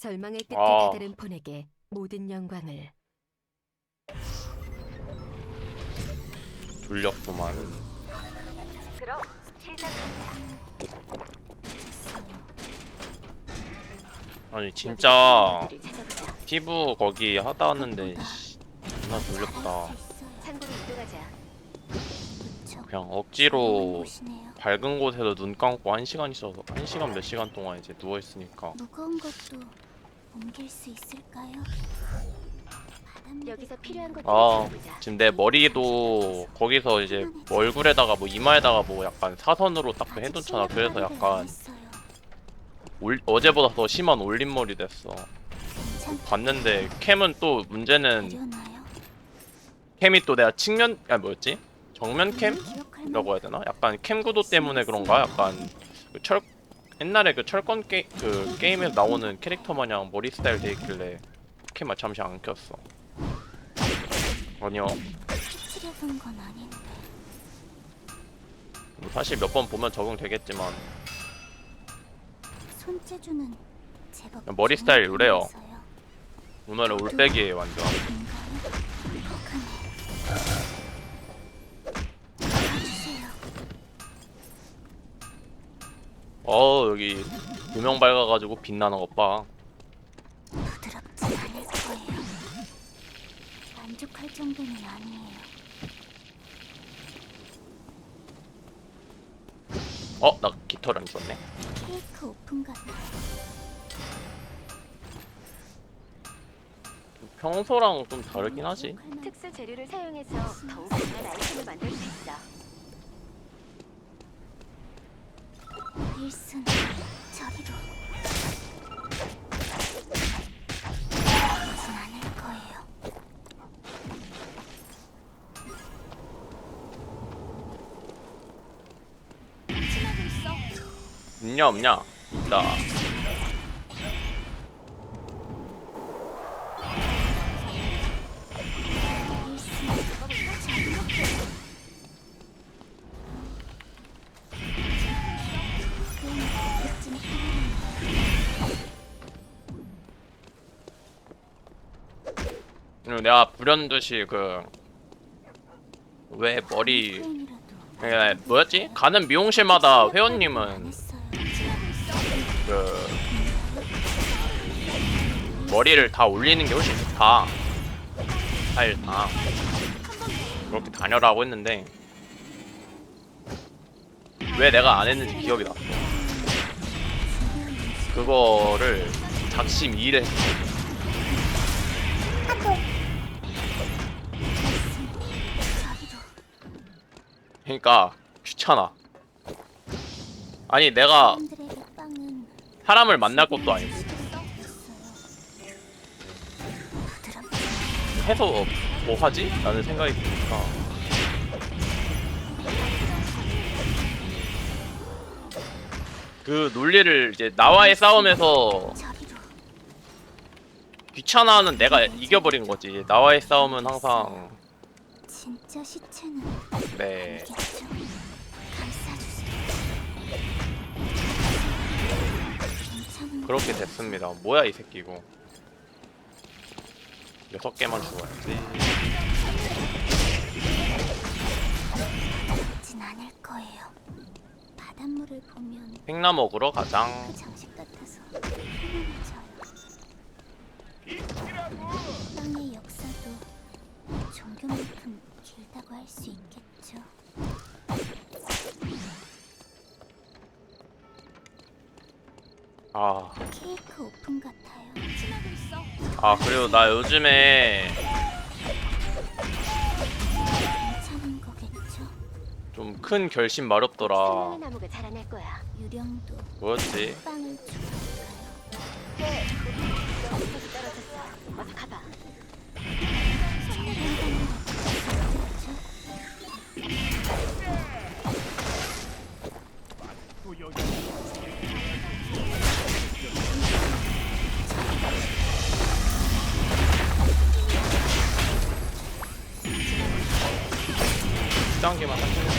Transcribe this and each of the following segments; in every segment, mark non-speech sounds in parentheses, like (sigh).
절망의 끝에 아. 다다른 폰에게 모든 영광을 졸렸구만. 그럼 시작합니다. 아니 진짜 찾아보자. 피부 거기 하다 왔는데 씨, 존나 이동하자. 그냥 억지로 밝은 곳에서 눈 감고 한 시간 있어서 한 시간 몇 시간 동안 이제 누워 있으니까 무거운 것도 옮길 수 있을까요? 여기서 필요한 것들 아. 지금 내 머리도 거기서 이제 뭐 얼굴에다가 뭐 이마에다가 뭐 약간 사선으로 딱 해놓잖아. 그래서 약간 올, 어제보다 더 심한 올림머리 됐어. 봤는데 캠은 또 문제는? 캠이 또 내가 측면 아 뭐였지 정면 캠이라고 해야 되나? 약간 캠 구도 때문에 그런가? 약간 그철 옛날에 그 철권 게, 그 게임에서 나오는 캐릭터 마냥 머리 스타일 돼 있길래 캠 잠시 안 켰어. 아니요. 뭐 사실 몇 번 보면 적응되겠지만 손재주는 제법 머리 스타일. 편이라서요. 오늘은 올백이에요 완전. 어 여기 조명 밝아가지고 빛나는 것 봐. 부드럽진 않을 거예요. 만족할 정도는 아니에요. 어 나 깃털 안 썼네. 케이크 오픈 같아요. 평소랑 좀 다르긴 하지. 특수 재료를 사용해서 더욱 강한 아이템을 만들 수 있어. 윌슨 저리로 그러진 않을 거예요 없냐? 있다. 그리고 내가 불현듯이 그 왜 머리 에, 뭐였지? 가는 미용실마다 회원님은 그 머리를 다 올리는 게 훨씬 좋다. 스타일 다 그렇게 다녀라고 했는데 왜 내가 안 했는지 기억이 났어. 그거를 작심 2일 했어. 그러니까 귀찮아. 아니 내가 사람을 만날 것도 아니고 해서 뭐 하지? 라는 생각이 드니까 그 논리를 이제 나와의 싸움에서 귀찮아하는 내가 이겨버린 거지 나와의 싸움은 항상 진짜 시체는 네 알겠죠? 감싸주세요. 괜찮은 그렇게 됐습니다 뭐야 이 새끼고 여섯 개만 죽어야지 진 않을 거예요. 바닷물을 보면 생나 먹으러 가장 그 장식 같아서 편안해져요. 땅의 역사도 종교만큼 길다고 할 수 있겠죠. 아, 케이크 오픈 같아요. 친하고 있어. 아 그리고 나 요즘에 괜찮은 거겠죠. 좀 큰 결심 마렵더라 수많은 나무가 자라날 거야. 유령도 뭐였지? 빵 단계만 하면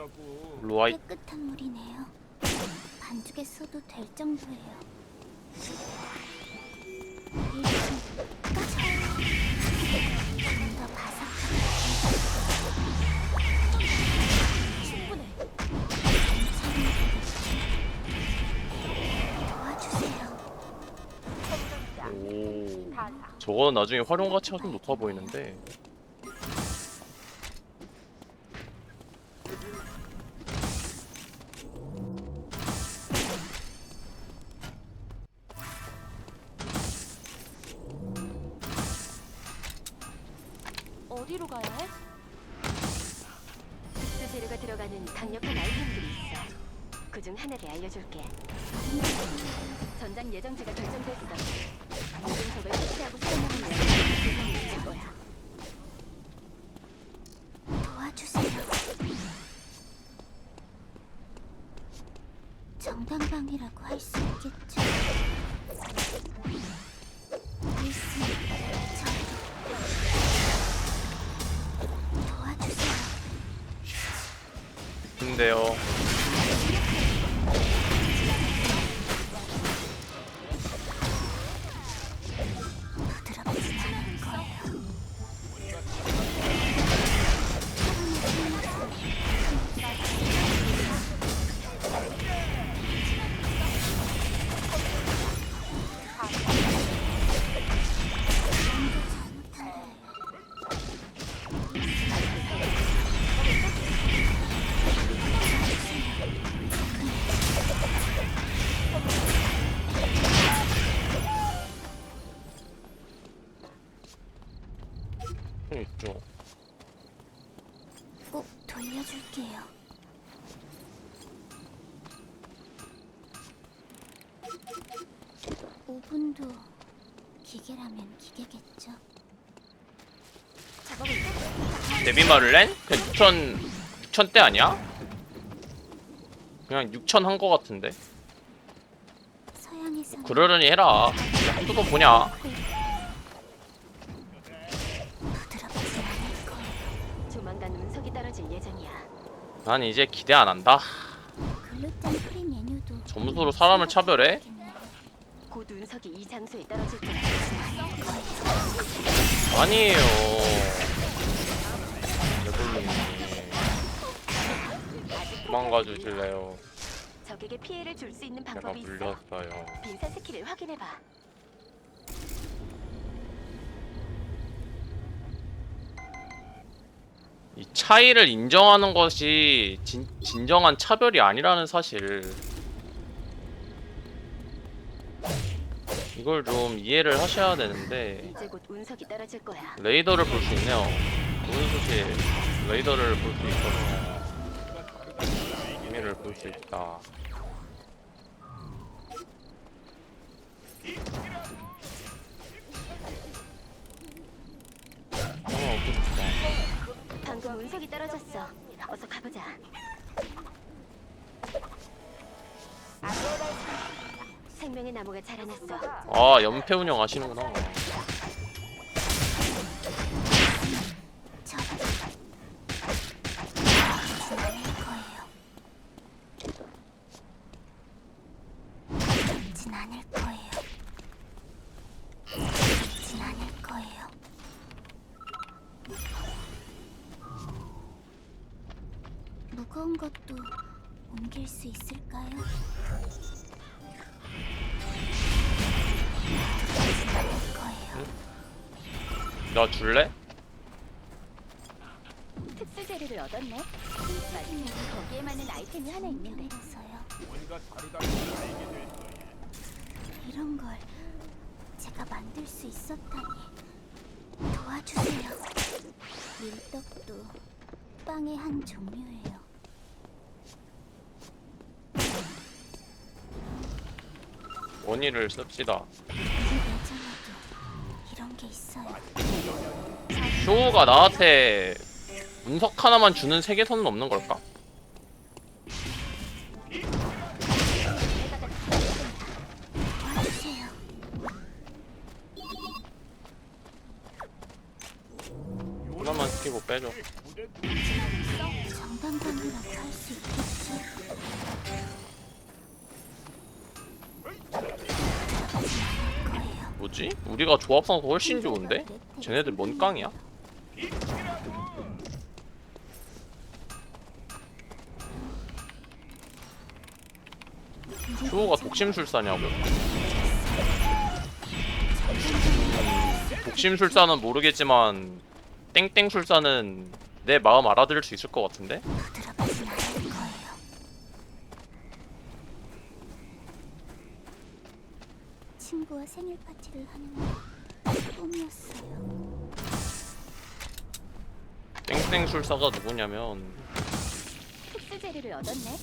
노동이라고. 루아이 깨끗한 물이네요. 반죽에 써도 될 정도예요. 일좀 까져요. 좀더 바삭하게. 충분해. 도와주세요. 오. 저거는 나중에 활용 가치가 좀 높아 보이는데. 예정지가 결정됐어. 적을 해체하고 살아남으면 세상이 있을 거야. 도와주세요. 정당방위라고 할 수 있겠죠. 일승, 저도 도와주세요. 근데요. 데비마를렌? 그냥 6천 6천 대 아니야? 그냥 6천 한 거 같은데. 그러려니 해라. 한두 번 보냐? 부드럽지 않을 거예요. 조만간 운석이 떨어질 예정이야. 난 이제 기대 안 한다. 점수로 사람을 차별해? 곧 운석이 이 장소에 떨어질 거야. 아니에요. 도망가 주실래요? 적에게 피해를 줄 수 있는 제가 방법이 있어. 물렸어요. 빈사 스킬을 확인해봐. 이 차이를 인정하는 것이 진, 진정한 차별이 아니라는 사실. 이걸 좀 이해를 하셔야 되는데 이제 곧 운석이 떨어질 거야. 레이더를 볼 수 있네요. 오른쪽에 레이더를 볼 수 있어서 의미를 볼 수 있다. 방금 운석이 떨어졌어. 어서 가보자. 생명의 나무가 자라났어. 아 연패 운영 아시는구나. 나 줄래? 특수 재료를 얻었네. 마침 거기에 맞는 아이템이 하나 있는데. 거야. 이런 걸 제가 만들 수 있었다니 도와주세요. 밀떡도 빵의 한 종류예요. 원의를 씁시다. 우리 매장에도 이런 게 있어요. 쇼가 나한테 운석 하나만 주는 세계선은 없는 걸까? 하나만 스키고 빼줘. 뭐지? 우리가 조합상도 훨씬 좋은데? 쟤네들 뭔 깡이야? 슈호가 독심술사냐고 독심술사는 모르겠지만 땡땡술사는 내 마음 알아들을 수 있을 것 같은데? 부드럽진 않을 거예요. 친구와 생일 파티를 하는 게 꿈이었어요. 땡땡술사가 누구냐면 특수 재료를 얻었네.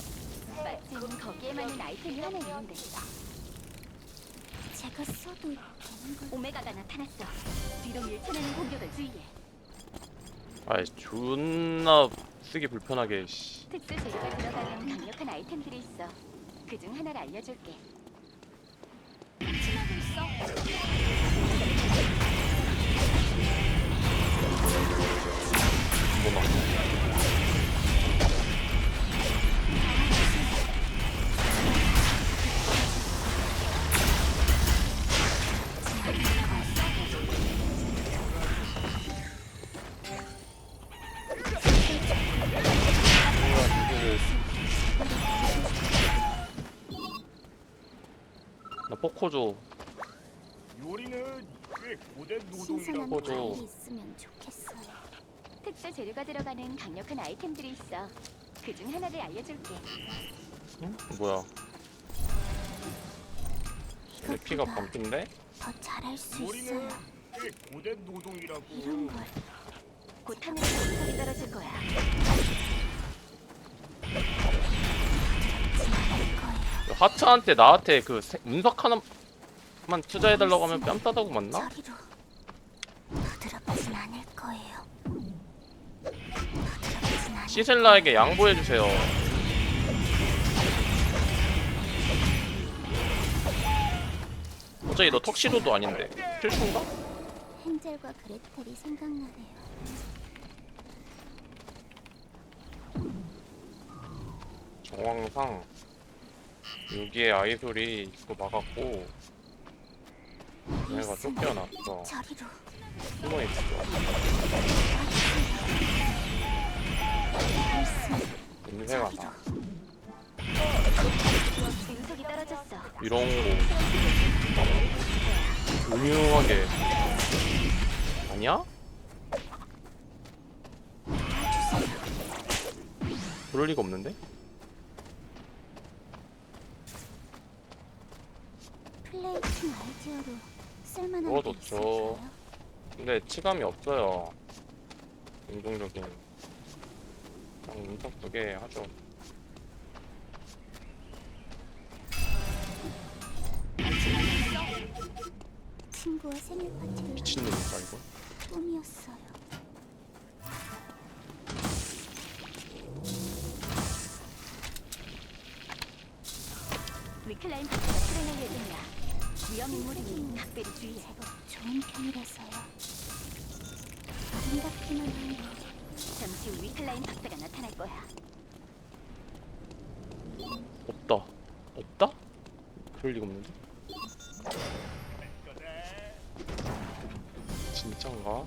마침 거기에 맞는 아이템이 하나 있는데 제가 써도 되는 걸 오메가가 나타났어. 뒤로 밀쳐내는 공격을 주의해. 아이 존나 쓰기 불편하게 씨. 특수 재료가 들어가는 강력한 아이템들이 있어. 그중 하나를 알려줄게. 친하고 있어. 나 포코 줘 요리는 꽤 고된 신선한 노동이라고. 과일이 있으면 좋겠어요. 특수 재료가 들어가는 강력한 아이템들이 있어. 그 중 하나를 알려줄게. 응? 뭐야 내 피가 반핀데? 더 잘할 수 있어요. 요리는 꽤 고된 노동이라고. 이런 걸곧 하늘에서 운석이 떨어질 거야. 하트한테 나한테 그 세- 운석 하나 만 투자해달라고 하면 뺨 따다고 맞나? 저리로 부드럽진 않을 거예요. 부드럽진 않을 시셀라에게 양보해주세요 어차피 너 턱시도도 아닌데 필수인가? 헨젤과 그레텔이 생각나네요. 정황상 여기에 아이돌이 입고 막았고 얘가 쫓겨났어. 저리로. 숨어있어. 냄새가 나 떨어졌어. 이런 거 음흉하게. 아니야? 그럴 리가 없는데? 플레이팅 아이디어로 쓸만한 게 넣어뒀죠. 있을까요? 근데 치감이 없어요 인종적인 그냥 운석 두개 하죠 친구와 생일 파티를 미친놈인가 이거? 꿈이었어요. 위클라인 박사가 출연할 예정이야. 위험 인물이니 각별히 주의해. 제법 좋은 편이라서요. 아름답기만 한데 잠시 후 위클라인 박사가 나타날 거야. 없다 없다? 그럴 리가 없는데? 진짠가?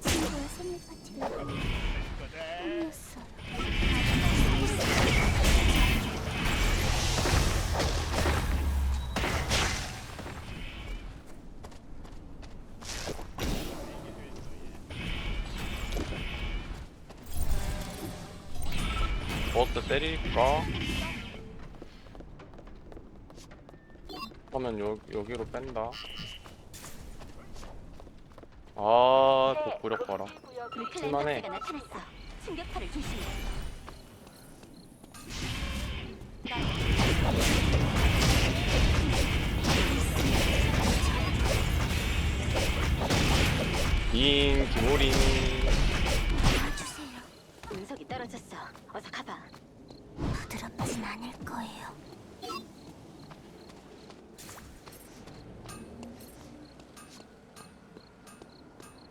친구와 생일 파티를 때릴까? 그러면 여, 여기로 뺀다 아 복구력 봐라 쓸만해. 충격파를 조심해. 인 김우린 도와주세요. 운석이 떨어졌어. 어서 가봐. 않을 거예요.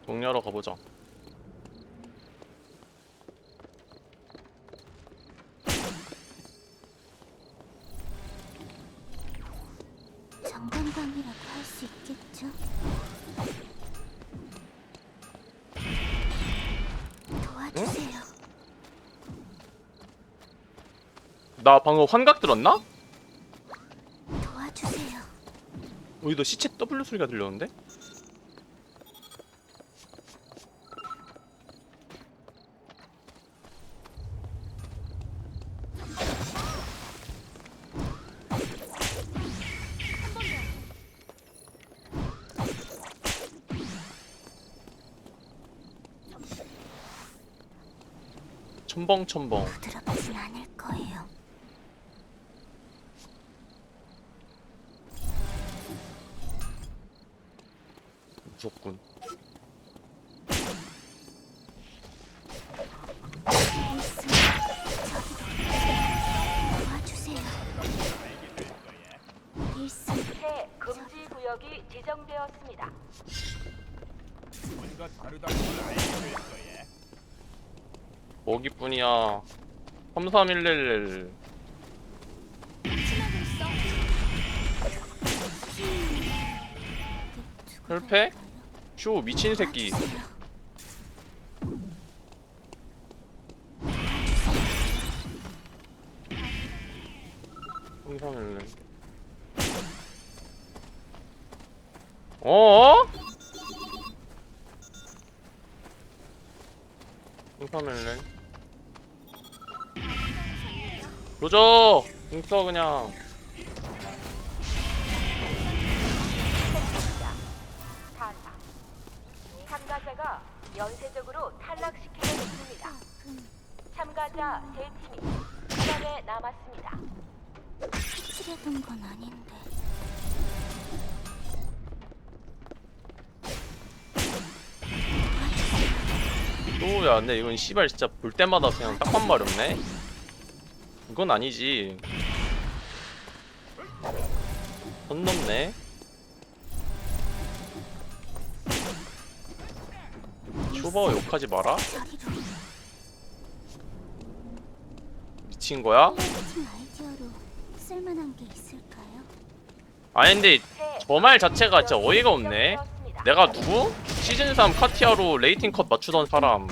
동료로 가보자. 나 방금 환각 들었나? 도와주세요. 어디도 시체 W 소리가 들렸는데? 첨벙첨벙 부드럽진 않을 거예요. 3311 혈패? 쇼 미친 새끼. 3311 어어? 3311 로저! 공써 그냥. 참가자가 연쇄적으로 탈락시키는 중입니다. 참가자 세 팀이 시간에 남았습니다. 치려던 건 아닌데. 또야 근데 이건 씨발 진짜 볼 때마다 그냥 딱한 없네 이건 아니지 선 넘네 쇼바오 욕하지 마라 미친 거야? 아니 근데 새저말 자체가 진짜 어이가 없네. 내가 누구? 시즌3 카티아로 레이팅 컷 맞추던 사람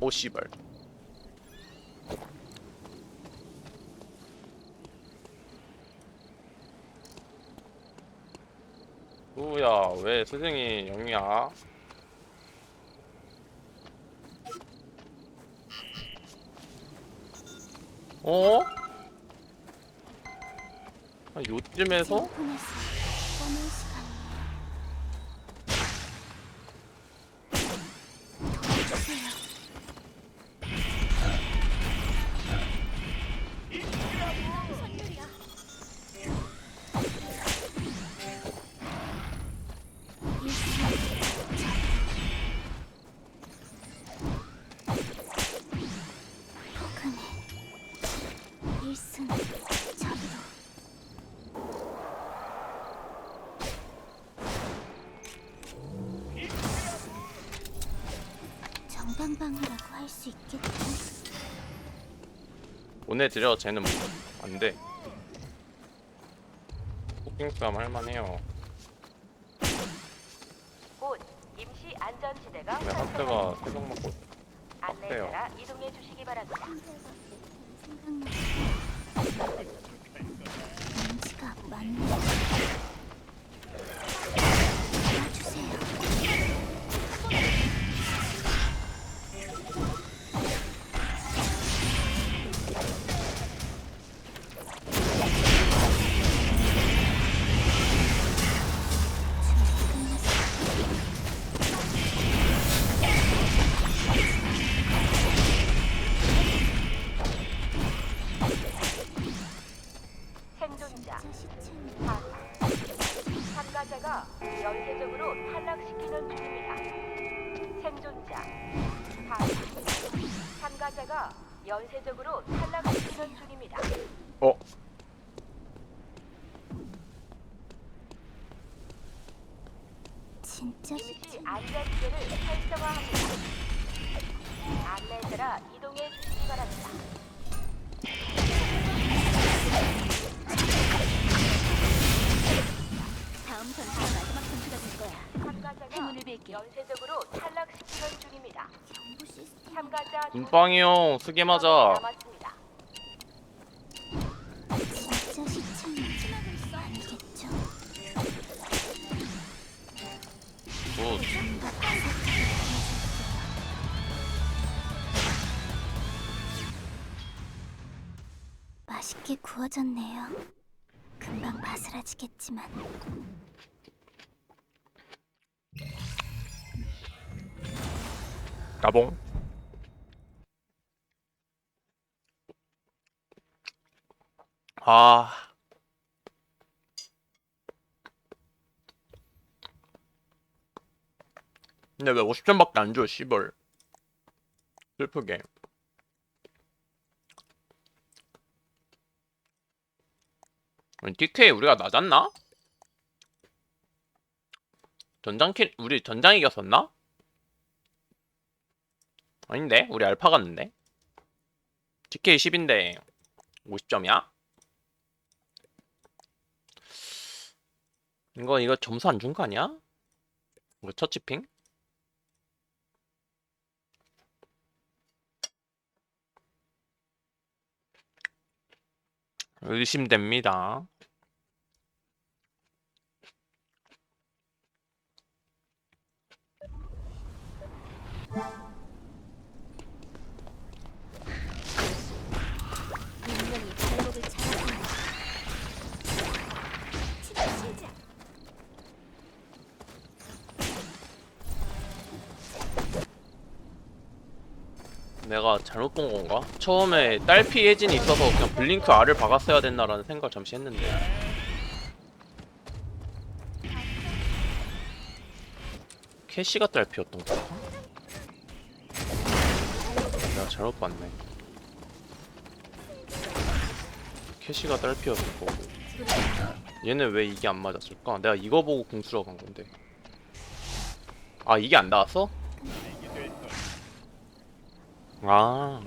오 씨발 우야 왜 스승이 영이야 어? 아, 요쯤에서? 보내드려 쟤는 뭐 안돼 폭킹싸움 할만해요 곧 임시 안전지대가 왜 하트가 새벽 먹고 빡세요. 따라 이동해 주시기 바랍니다. 생각나. 생존자 사망. 참가자가 연쇄적으로 탈락시키는 중입니다. 어? 진짜 임시 안전지대를 활성화합니다. 안내에 따라 이동해 주시기 바랍니다. 다음 전투가 마지막 전투가 될 거야. 참가자가 행운을 빌게. 연쇄적으로 탈락시키는 중입니다. 정보 시스템 참가자 눈빵이 형 쓰게 맞아 남았습니다. 진짜? 굿. 맛있게 구워졌네요. 금방 바스라지겠지만 까봉 아 근데 왜 50점밖에 안 줘, 씨벌. 슬프게. DK 우리가 낮았나? 전장 킬, 우리 전장 이겼었나? 아닌데? 우리 알파 갔는데? DK 10인데 50점이야? 이거 이거 점수 안 준 거 아니야? 이거 첫 치핑? 의심됩니다. 내가 잘못 본 건가? 처음에 딸피 혜진이 있어서 그냥 블링크 R을 박았어야 됐나라는 생각을 잠시 했는데 캐시가 딸피였던 건가? 내가 잘못 봤네 캐시가 딸피였을 거고 얘는 왜 이게 안 맞았을까? 내가 이거 보고 궁수러 간 건데 아 이게 안 나왔어? 아.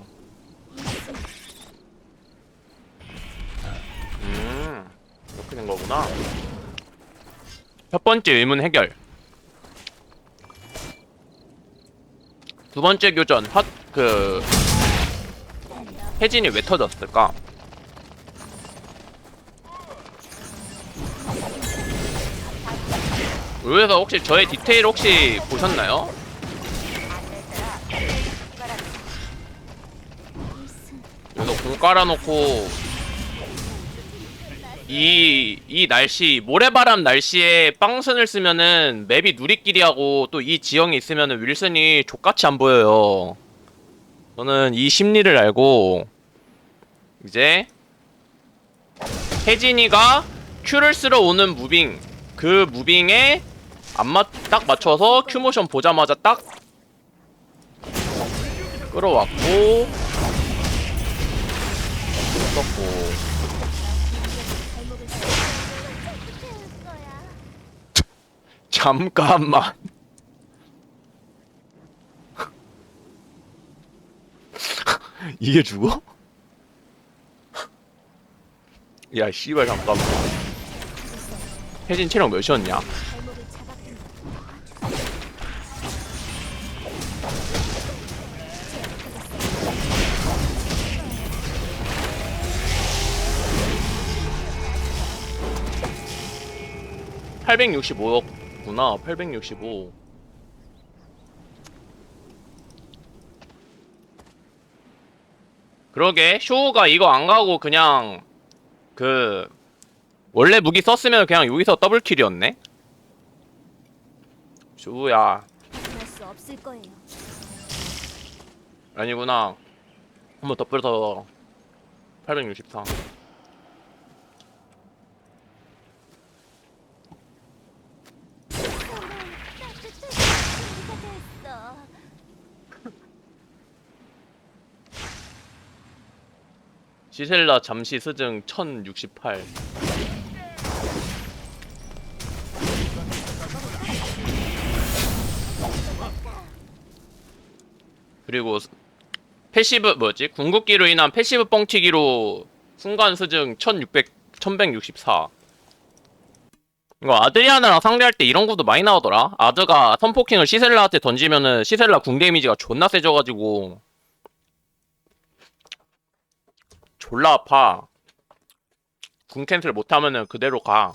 음, 이렇게 된 거구나. 첫 번째 의문 해결. 두 번째 교전, 핫, 그, 혜진이 왜 터졌을까? 여기서 혹시 저의 디테일 혹시 보셨나요? 깔아놓고 이, 이 날씨 모래바람 날씨에 빵슨을 쓰면은 맵이 누리끼리하고 또 이 지형이 있으면은 윌슨이 족같이 안 보여요. 저는 이 심리를 알고 이제 혜진이가 큐를 쓰러 오는 무빙 그 무빙에 안맞 딱 맞춰서 큐 모션 보자마자 딱 끌어왔고 썼고 잠깐만 (laughs) 이게 죽어? 야 씨발 잠깐만 혜진 체력 몇이었냐? 865였구나. 865 그러게 쇼우가 이거 안 가고 그냥 그 원래 무기 썼으면 그냥 여기서 더블킬이었네? 쇼우야. 아니구나. 한번 더 뿌려서 864 있어. 시셀라 잠시 수증 1068 그리고 패시브 뭐지? 궁극기로 인한 패시브 뻥튀기로 순간 수증 1600 1164 이거 아드리아나랑 상대할 때 이런 구도 많이 나오더라. 아드가 선포킹을 시셀라한테 던지면은 시셀라 궁 데미지가 존나 세져가지고. 졸라 아파. 궁 캔슬 못하면은 그대로 가